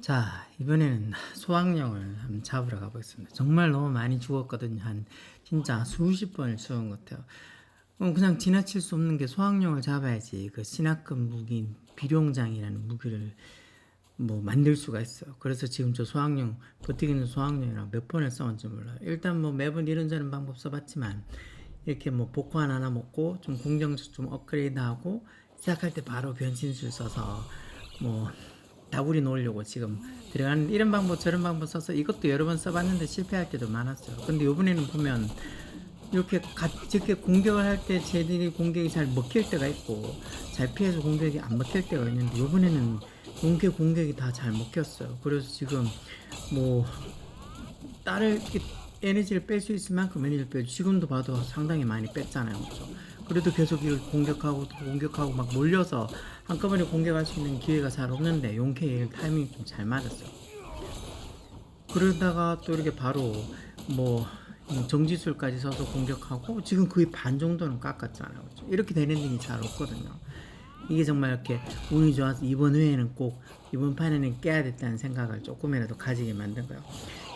자, 이번에는 소확령을 한번 잡으러 가보겠습니다. 정말 너무 많이 죽었거든요. 한 진짜 수십 번을 죽은 것 같아요. 어, 그냥 지나칠 수 없는 게 소확령을 잡아야지 그 신학급 무기인 비룡장이라는 무기를 뭐 만들 수가 있어요. 그래서 지금 저 소확령 버티기는 소확령이랑 몇 번을 써온지 몰라요. 일단 뭐 매번 이런저런 방법 써봤지만 이렇게 뭐 복환 하나 먹고 좀 공정적 좀 업그레이드하고 시작할 때 바로 변신술 써서 뭐 다구리 놓으려고 지금 들어가는 이런 방법 저런 방법 써서 이것도 여러 번 써봤는데 실패할 때도 많았어요. 근데 이번에는 보면 이렇게 이렇게 공격을 할 때 쟤들이 공격이 잘 먹힐 때가 있고 잘 피해서 공격이 안 먹힐 때가 있는데 이번에는 공격 공격이 다 잘 먹혔어요. 그래서 지금 뭐 딸을 에너지를 뺄 수 있을 만큼 에너지를 빼 지금도 봐도 상당히 많이 뺐잖아요. 그렇죠? 그래도 계속 이걸 공격하고 또 공격하고 막 몰려서 한꺼번에 공격할 수 있는 기회가 잘 없는데 용케의 타이밍이 좀 잘 맞았어요. 그러다가 또 이렇게 바로 뭐 정지술까지 써서 공격하고 지금 거의 반 정도는 깎았잖아요. 그렇죠? 이렇게 되는 일이 잘 없거든요. 이게 정말 이렇게 운이 좋아서 이번 회에는 꼭 이번 판에는 깨야 됐다는 생각을 조금이라도 가지게 만든 거예요.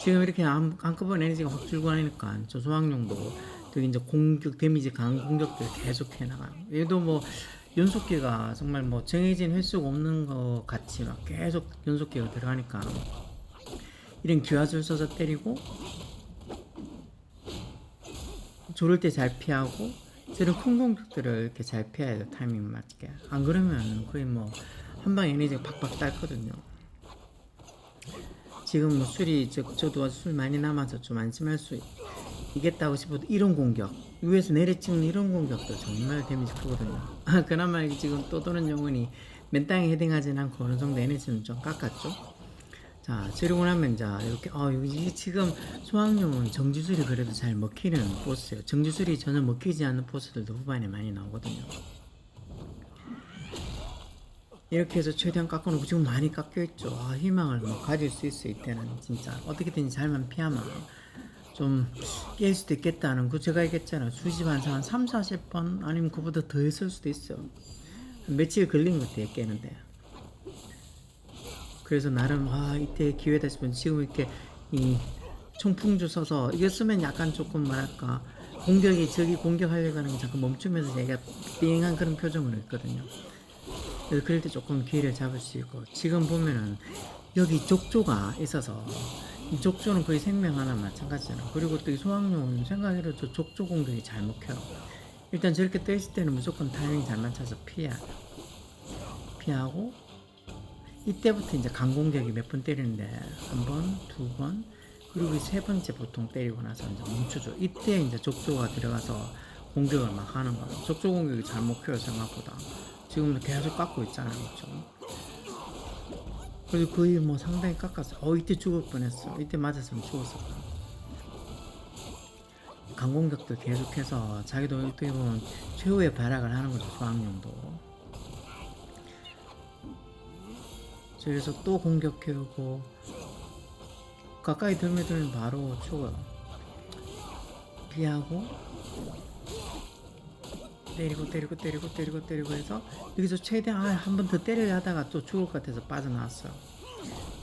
지금 이렇게 한, 한꺼번에 에너지가 확 줄고 하니까 저 소황용도 되게 이제 공격 데미지 강한 공격들 계속 해나가요. 얘도 뭐 연속기가 정말 뭐 정해진 횟수가 없는 것 같이 막 계속 연속기가 들어가니까. 이런 기화술 써서 때리고 조를 때 잘 피하고 저런 큰 공격들을 이렇게 잘 피해야 돼 타이밍 맞게. 안 그러면 거의 뭐 한 방에 에너지가 팍팍 딸거든요. 지금 뭐 술이 저, 저도 술 많이 남아서 좀 안심할 수 이겠다고 싶어도 이런 공격 위에서 내려찍는 이런 공격도 정말 데미지 크거든요 아, 그나마 이게 지금 또 도는 영혼이 맨 땅에 헤딩하진 않고 어느 정도 에너지는 좀 깎았죠 자, 지르고 나면 자 이렇게 어 여기 지금 소황용은 정지술이 그래도 잘 먹히는 보스예요. 정지술이 전혀 먹히지 않는 보스들도 후반에 많이 나오거든요. 이렇게 해서 최대한 깎아놓고 지금 많이 깎여있죠. 아, 희망을 뭐 가질 수 있어 이때는 진짜 어떻게든지 잘만 피하면 좀 깰 수도 있겠다는 그 제가 얘기했잖아요. 수십 한 3, 40번 아니면 그보다 더 했을 수도 있어요. 며칠 걸린 것 같아요 깨는데. 그래서 나름 아 이때 기회다 싶으면 지금 이렇게 이 총풍주 써서 이거 쓰면 약간 조금 뭐랄까 공격이 저기 공격하려고 하는 게 잠깐 멈추면서 얘가 띵한 그런 표정으로 있거든요. 그래서 그럴 때 조금 기회를 잡을 수 있고 지금 보면은 여기 족조가 있어서 이 족조는 거의 생명 하나 마찬가지잖아. 그리고 또 이 소황용은 생각해도 저 족조 공격이 잘 먹혀요. 일단 저렇게 떠 있을 때는 무조건 타이밍 잘 맞춰서 피해 피하고 이때부터 이제 강공격이 몇 번 때리는데 한 번, 두 번, 그리고 세 번째 보통 때리고 나서 이제 멈춰줘. 이때 이제 족조가 들어가서 공격을 막 하는 거예요. 족조 공격이 잘 먹혀요 생각보다. 지금도 계속 깎고 있잖아요, 그렇죠? 그래서 거의 뭐 상당히 깎았어. 어 이때 죽을 뻔했어. 이때 맞았으면 죽었을 거야. 강공격도 계속해서 자기도 어떻게 보면 최후의 발악을 하는 거죠, 소황용도. 저기서 또 공격해오고 가까이 들면 들면 바로 죽어요 피하고 때리고 때리고 때리고 때리고 때리고 해서 여기서 최대한 아, 한번 더 때리려 하다가 또 죽을 것 같아서 빠져나왔어요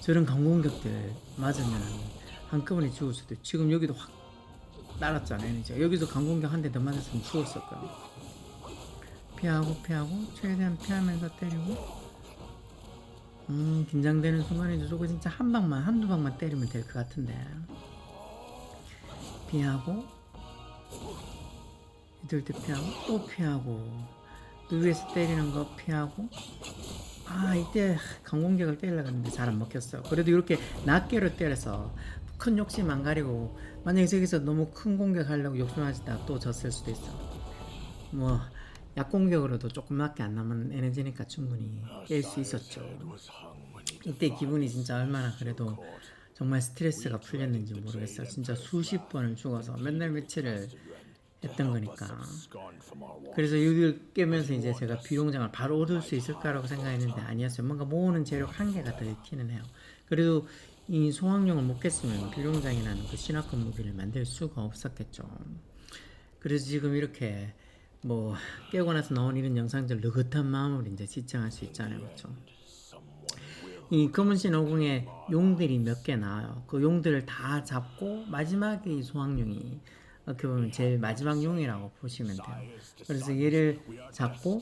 저런 강공격들 맞으면 한꺼번에 죽을 수도 있고 지금 여기도 확 날았잖아요 이제 여기서 강공격 한 대 더 맞았으면 죽었을 거예요 피하고 피하고 최대한 피하면서 때리고 음, 긴장되는 순간이죠. 저거 진짜 한 방만, 한두 방만 때리면 될 것 같은데. 피하고, 이들 때 피하고, 또 피하고, 또 위에서 때리는 거 피하고, 아, 이때 강공격을 때리려고 했는데 잘 안 먹혔어요. 그래도 이렇게 낱개로 때려서 큰 욕심 안 가리고, 만약에 저기서 너무 큰 공격하려고 욕심하시다가 또 졌을 수도 있어. 뭐, 약공격으로도 조금밖에 안 남은 에너지니까 충분히 깰 수 있었죠. 이때 기분이 진짜 얼마나 그래도 정말 스트레스가 풀렸는지 모르겠어요. 진짜 수십 번을 죽어서 맨날 며칠을 했던 거니까. 그래서 여기를 깨면서 이제 제가 비룡장을 바로 얻을 수 있을까라고 생각했는데 아니었어요. 뭔가 모으는 재력 한계가 더 있기는 해요. 그래도 이 소황용을 못 깼으면 비룡장이라는 그 신화급 무기를 만들 수가 없었겠죠. 그래서 지금 이렇게 뭐 깨고 나서 나온 이런 영상들 느긋한 마음으로 이제 시청할 수 있잖아요, 그렇죠? 이 검은신 오궁에 용들이 몇 개 나와요. 그 용들을 다 잡고 마지막에 이 소왕룡이 어떻게 보면 제일 마지막 용이라고 보시면 돼요. 그래서 얘를 잡고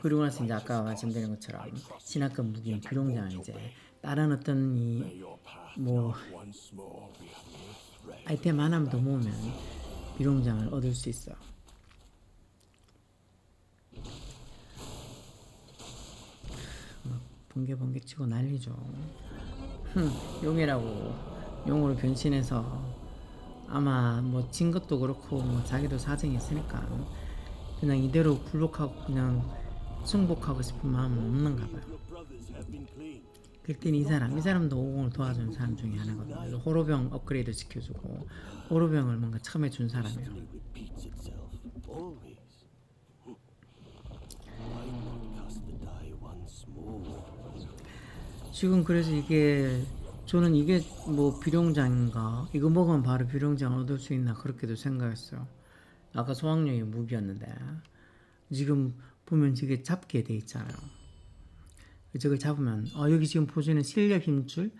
그리고 나서 이제 아까 말씀드린 것처럼 진압급 무기인 비룡장을 이제 다른 어떤 이 뭐 아이템 하나만 더 모으면 비룡장을 얻을 수 있어. 번개 번개 치고 난리죠. 흠, 용이라고 용으로 변신해서 아마 뭐 진 것도 그렇고 뭐 자기도 사정이 있으니까 그냥 이대로 굴복하고 그냥 승복하고 싶은 마음은 없는가 봐요. 그랬더니 이 사람, 이 사람도 오공을 도와준 사람 중에 하나거든요. 호로병 업그레이드 시켜주고 호로병을 뭔가 처음에 준 사람이에요. 지금 그래서 이게 저는 이게 뭐 비룡장인가 이거 먹으면 바로 비룡장 얻을 수 있나 그렇게도 생각했어요. 아까 소황령이 무기였는데 지금 보면 이게 잡게 돼 있잖아요. 저걸 잡으면 어 여기 지금 보시는 실력 힘줄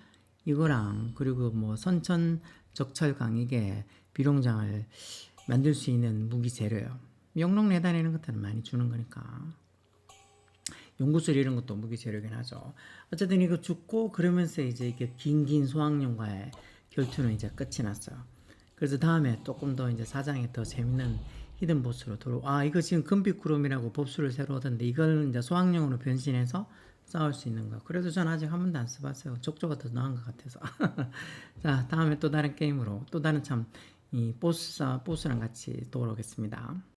이거랑 그리고 뭐 선천 적철강 이게 비룡장을 만들 수 있는 무기 재료예요. 영롱 내다내는 것들은 많이 주는 거니까. 연구술 이런 것도 무기 재료긴 하죠. 어쨌든 이거 죽고 그러면서 이제 이게 긴긴 소황령과의 결투는 이제 끝이 났어요. 그래서 다음에 조금 더 이제 사장에 더 재밌는 히든 보스로 돌아. 아 이거 지금 금빛 구름이라고 법수를 새로 얻었는데 이걸 이제 소황령으로 변신해서 싸울 수 있는 거. 그래도 전 아직 한 번도 안 써봤어요. 족조가 더 나은 것 같아서. 자 다음에 또 다른 게임으로 또 다른 참 이 보스 보스랑 같이 돌아오겠습니다.